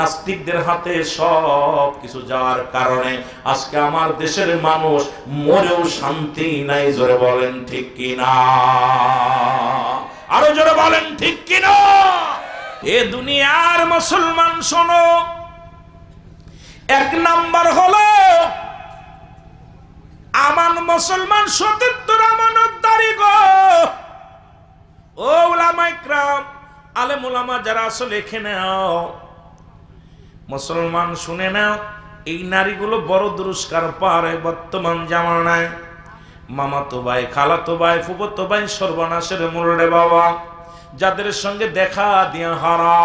নাস্তিকদের হাতে সব কিছু যাওয়ার কারণে আজকে আমার দেশের মানুষ মরেও শান্তি নাই, জোরে বলেন ঠিক কিনা? আরও জোরে বলেন ঠিক কিনা? এ দুনিয়ার মুসলমান, শোনো, এক নাম্বার হলো আমান মুসলমান সতীর্থর আমানতদারি গো। ও আলেম উলামা যারা আসলে এখানে মুসলমান শুনে নাও, এই নারীগুলো বড় দুরস্কার পারে বর্তমান জামানায়। মামাতো ভাই, খালাতো ভাই ফুবতো ভাই, সর্বনাশের মূল্যে বাবা, যাদের সঙ্গে দেখা দিয়া হারা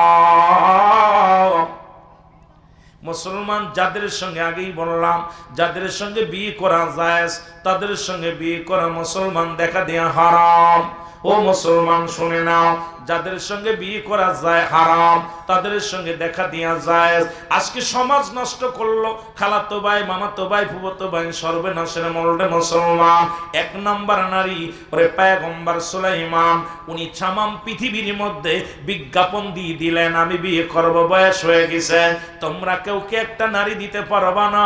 মুসলমান যাদের সঙ্গে আগেই বললাম, যাদের সঙ্গে বিয়ে করা যায় তাদের সঙ্গে বিয়ে করা মুসলমান দেখা দেয়া হারাম। ও মুসলমান শুনে নাও যাদের সঙ্গে বিয়ে করা যায় হারাম, তাদের সঙ্গে দেখা দেয়া যায়। আজকে সমাজ নষ্ট করল খালাতো ভাই মামাতো ভাই ফুবতো ভাই, সর্বনাশের মরলে মুসলমান। এক নম্বর নারী, ওরে পায়গম্বর সুলাইমান, উনি ছামাম পৃথিবীর মধ্যে বিজ্ঞাপন দিয়ে দিলেন, আমি বিয়ে করব, বয়স হয়ে গেছে। তোমরা কেউ কে একটা নারী দিতে পারবা না?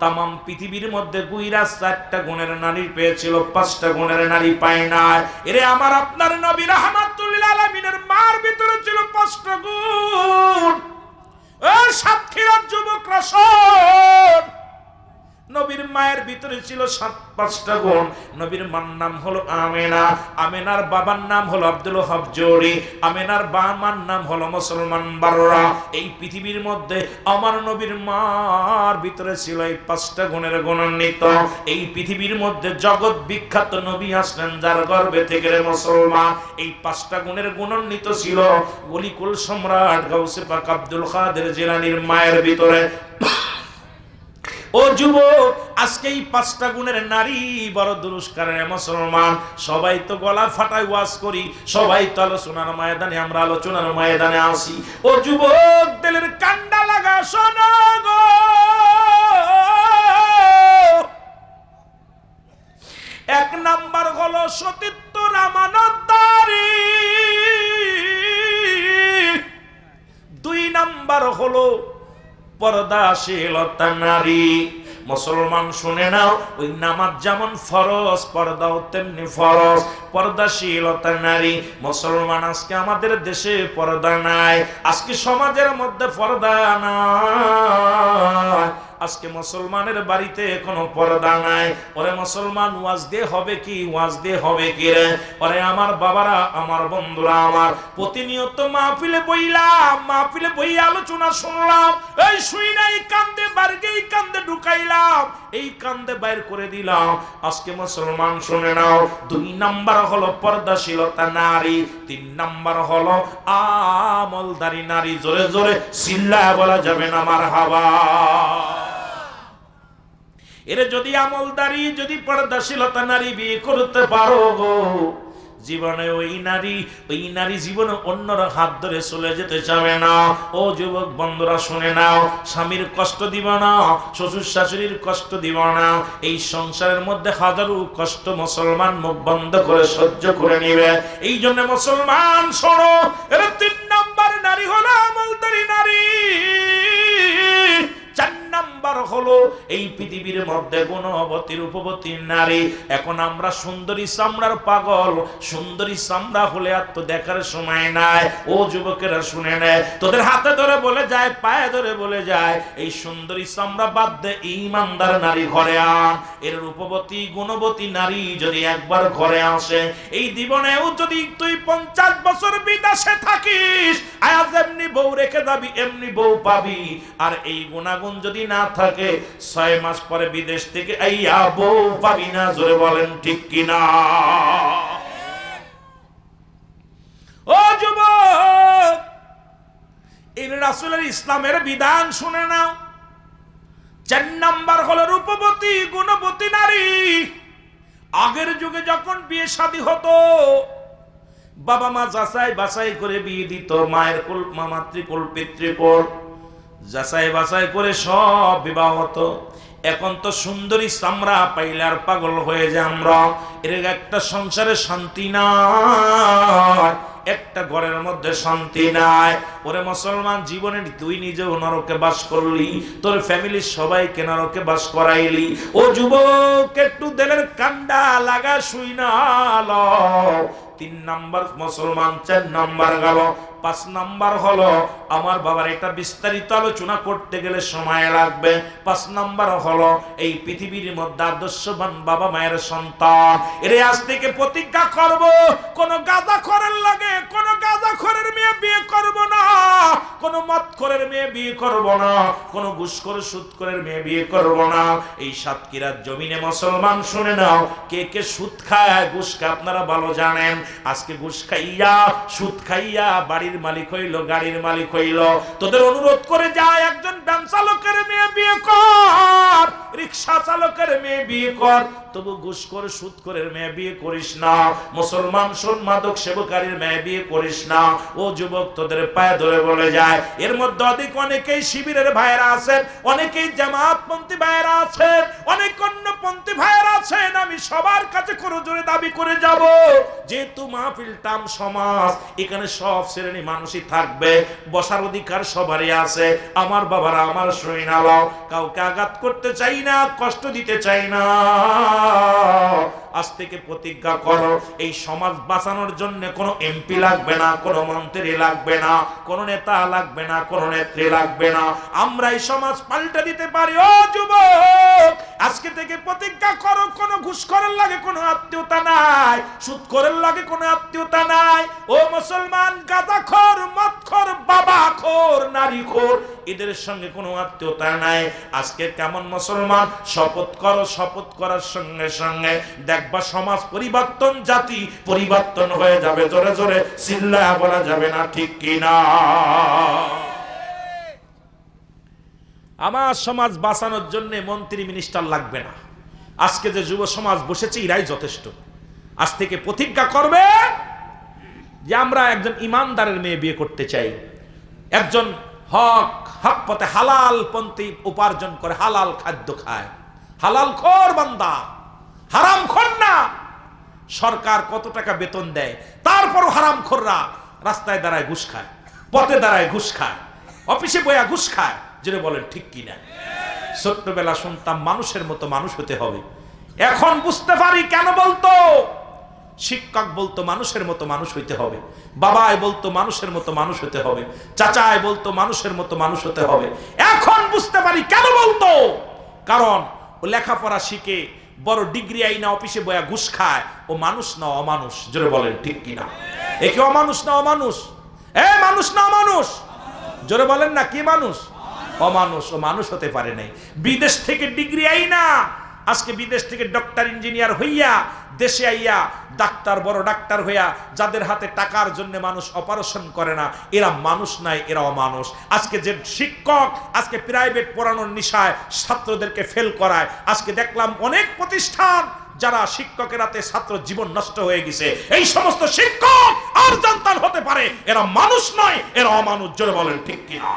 তামাম পৃথিবীর মধ্যে গুইরা চারটা গুণের নারী পেয়েছিল, পাঁচটা গুণের নারী পায় না এরে আমার আপনার নবী রহমাতুল্লাহ আলামিনের মার ভিতরে ছিল কষ্ট গুণ ও সাতক্ষীরার যুবকরা শোন নবীর মায়ের ভিতরে ছিল সাত, পাঁচটা গুণ। নবীর মার নাম হলো আমেনা। আমেনার বাবার নাম হলো আব্দুল হবজরি আমেনার বাবার নাম হলো মুসলমান বাররা। এই পৃথিবীর মধ্যে আমার নবীর মার ভিতরে ছিল এই পাঁচটা গুণের গুণান্বিত। এই পৃথিবীর মধ্যে জগৎ বিখ্যাত নবী আসলেন যার গর্ভে থেকে মুসলমান। এই পাঁচটা গুণের গুণান্বিত ছিল অলিকুল সম্রাট গাউসে পাক আব্দুল কাদের জিলানির মায়ের ভিতরে। ও যুবক আজকে এই পাঁচটা গুণের নারী বড় দুরস্কারের মুসলমান। সবাই তো গলা ফাটায় ওয়াজ করি, সবাই তো আলোচনার ময়দানে, আমরা আলোচনার ময়দানে আসি। ও যুবক, দিলের কান্ডা লাগা, শোনো এক নাম্বার হলো সতীত্ব রামানতারি দুই নাম্বার হলো পর্দাশীলতা নারী। মুসলমান শুনে নাও, ওই নামাজ যেমন ফরজ, পর্দাও তেমনি ফরজ। পর্দাশীলতা নারী, মুসলমান আজকে আমাদের দেশে পর্দা নাই, আজকে সমাজের মধ্যে পর্দা নাই। আজকে মুসলমানের বাড়িতে কোনো পর্দা নাই। ওরে মুসলমান, ওয়াজ দিয়ে হবে কি, ওয়াজ দিয়ে হবে কি রে? ওরে আমার বাবারা, আমার বন্ধুরা, আমার প্রতিনিয়ত মাহফিলে বইলাম, মাহফিলে বই আলোচনা শুনলাম। এই শুই নাই, কান্দে এই কান্দে ঢুকাইলাম। এই কান্দে বাইর করে দিলাম। আজকে মুসলমান, শুনে নাও, দুই নাম্বার হলো পর্দাশীলতা নারী, তিন নাম্বার হলো আমলদারি নারী। জোরে জোরে চিল্লা বলা যাবে না আমার হাওয়া এর যদি আমলদারি, যদি পর্দাশীলতা নারী বিয়ে করতে পারো গো, জীবনে ওই নারী ওই নারী জীবনে অন্যর হাত ধরে চলে যেতে চাবে না। ও যুবক বন্ধুরা, শুনে নাও, স্বামীর কষ্ট দিব না শ্বশুর শাশুড়ির কষ্ট দিব না। এই সংসারের মধ্যে হাজারো কষ্ট মুসলমান মুখ বন্ধ করে সহ্য করে নিবে। এই জন্য মুসলমান, শোনো, এর তিন এই পৃথিবীর মধ্যে গুণবতী, রূপবতী নারী। এখন আমরা সুন্দরী চামড়ার পাগল। সুন্দরী চামড়া হলে আর তো দেখার সময় নাই। ও যুবকেরা শুনে নেয়, তোদের হাতে ধরে বলে যায়, পায়ে ধরে বলে যায়। এই সুন্দরী চামড়া বাদ দে, ইমানদার নারী ঘরে আন। এর রূপবতী, গুণবতী নারী যদি একবার ঘরে আসে, এই জীবনেও যদি তুই পঞ্চাশ বছর বিদেশে থাকিস আজ এমনি বউ রেখে যাবি, এমনি বউ পাবি। আর এই গুণাগুণ যদি না থাকে মাস পরে বিদেশ থেকে না জোরে বলেন, ঠিক কিনা? ও এই রাসূলের ইসলামের বিধান শুনে নাও। চার নাম্বার হলো রূপবতী, গুণবতী নারী। আগের যুগে যখন বিয়ে শাদী হতো, বাবা মা যাচাই বাছাই করে বিয়ে দিত, মায়ের কুল মা মাতৃকুল পিতৃকুল যাচাই বাছাই করে সব বিবাহ হতো। এখন তো সুন্দরী চামড়া পাইলে আর পাগল হয়ে যায় আমরা। এর একটা সংসারে শান্তি নাই, একটা ঘরের মধ্যে শান্তি নাই। ওরে মুসলমান, জীবনে তুই নিজেও নরকে বাস করলি, তোর ফ্যামিলির সবাইকে নরকে বাস করাইলি। ও যুবক, একটু দেলের কান্ডা লাগা শুই না। তিন নাম্বার মুসলমান, চার নাম্বার গেল পাঁচ নাম্বার হলো, আমার বাবার এটা বিস্তারিত আলোচনা করতে গেলে সময় লাগবে। পাঁচ নাম্বার হলো, এই পৃথিবীর মধ্যে আদর্শবান বাবা মায়ের সন্তান। এরে আজ থেকে প্রতিজ্ঞা করব, কোন গাঁদা খরের লাগে, কোন গাঁদা খরের মেয়ে বিয়ে করব না, কোন মদ খরের মেয়ে বিয়ে করব না, কোন ঘুষখোর, সুদখোরের মেয়ে বিয়ে করব না। এই সাতক্ষীরার জমিনে মুসলমান শুনে নাও, কে কে সুদ খায়, ঘুষ খায়, আপনারা ভালো জানেন। আজকে ঘুষ খাইয়া, সুদ খাইয়া বাড়ির মালিক হইল, গাড়ির মালিক হইল। তোদের অনুরোধ করে যায় একজন ভ্যান চালকের মেয়ে বিয়ে কর। রিক্সা চালকের মেয়ে বিয়ে কর। তবু ঘুষ করে, সুদ করে মেয়ে বিয়ে করিস না। মুসলমান শোন মাদক সেবকারীর মেয়ে বিয়ে করিস না। ও যুবক, তোদের পায়ে ধরে বলে যায়। এর মধ্যে অধিক অনেকেই শিবিরের ভাইয়েরা আছেন, অনেকেই জামাতপন্থী ভাইয়েরা আছেন, অনেক অন্যপন্থী ভাইয়েরা আছেন। আমি সবার কাছে করে জোরে দাবি করে যাব। যেহেতু মাহফিল টাম সমাজ, এখানে সব শ্রেণি মানুষই থাকবে, বসার অধিকার সবারই আছে। আমার বাবারা আমার সৈনালাও কাউকে আঘাত করতে চাই না, কষ্ট দিতে চাই না। আজ থেকে প্রতিজ্ঞা করো, এই সমাজ বাঁচানোর জন্য কোনো এমপি লাগবে না, কোনো মন্ত্রী লাগবে না, কোনো নেতা লাগবে না, কোনো নেত্রী লাগবে না। আমরা এই সমাজ পাল্টে দিতে পারি, ও যুবক! আজকে থেকে প্রতিজ্ঞা করো, কোনো ঘুষ করার লাগে কোনো আত্মীয়তা নাই সুদ করার লাগে কোনো আত্মীয়তা নাই। ও মুসলমান গাঁদাখোর মদখোর, বাবাখোর, নারীখোর এদের সঙ্গে কোনো আত্মীয়তা নাই। আজকে কেমন মুসলমান? শপথ করো, শপথ করার সঙ্গে সঙ্গে দেখবা সমাজ পরিবর্তন, জাতি পরিবর্তন হয়ে যাবে। জোরে জোরে চিল্লা বলা যাবে না, ঠিক কিনা আমার সমাজ বাঁচানোর জন্য মন্ত্রী মিনিস্টার লাগবে না। আজকে যে যুব সমাজ বসেছে, এরাই যথেষ্ট। আজ থেকে প্রতিজ্ঞা করবে যে আমরা একজন ইমানদারের মেয়ে বিয়ে করতে চাই। একজন হক হক পথে হালাল পন্থী উপার্জন করে হালাল খাদ্য খায়। হালাল খোর বান্দা, হারাম খোর না সরকার কত টাকা বেতন দেয়? তারপরও হারাম খোররা রাস্তায় দাঁড়ায় ঘুষ খায়, পথে দাঁড়ায় ঘুষ খায়, অফিসে বয়া ঘুষ খায়। যেটা বলেন, ঠিক কিনা? ছোট্টবেলা শুনতাম মানুষের মতো মানুষ হতে হবে। এখন বুঝতে পারি কেন বলতো? শিক্ষক বলতো মানুষের মতো মানুষ হইতে হবে। বাবায় বলতো মানুষের মতো মানুষ হতে হবে। চাচায় বলতো মানুষের মতো মানুষ হতে হবে। এখন বুঝতে পারি কেন বলতো? কারণ ও লেখাপড়া শিখে বড় ডিগ্রি আইনা অফিসে বয়া ঘুষ খায়। ও মানুষ না অমানুষ? জোরে বলেন, ঠিক কিনা? একে অমানুষ না অমানুষ? এ মানুষ না অমানুষ? জোরে বলেন না, কি মানুষ? অমানুষ। ও মানুষ হতে পারে নাই। বিদেশ থেকে ডিগ্রি আইনা আজকে বিদেশ থেকে ডক্টর, ইঞ্জিনিয়ার হইয়া দেশে আইয়া ডাক্তার, বড় ডাক্তার হইয়া যাদের হাতে টাকার জন্য মানুষ অপারেশন করে না, এরা মানুষ নাই এরা অমানুষ আজকে যে শিক্ষক, আজকে প্রাইভেট পড়ানোর নিশায় ছাত্রদেরকে ফেল করায়, আজকে দেখলাম অনেক প্রতিষ্ঠান যারা শিক্ষকের হাতে ছাত্র জীবন নষ্ট হয়ে গেছে। এই সমস্ত শিক্ষক আর জানতান হতে পারে, এরা মানুষ নয়, এরা অমানুষ, জোরে বলেন ঠিক কিনা?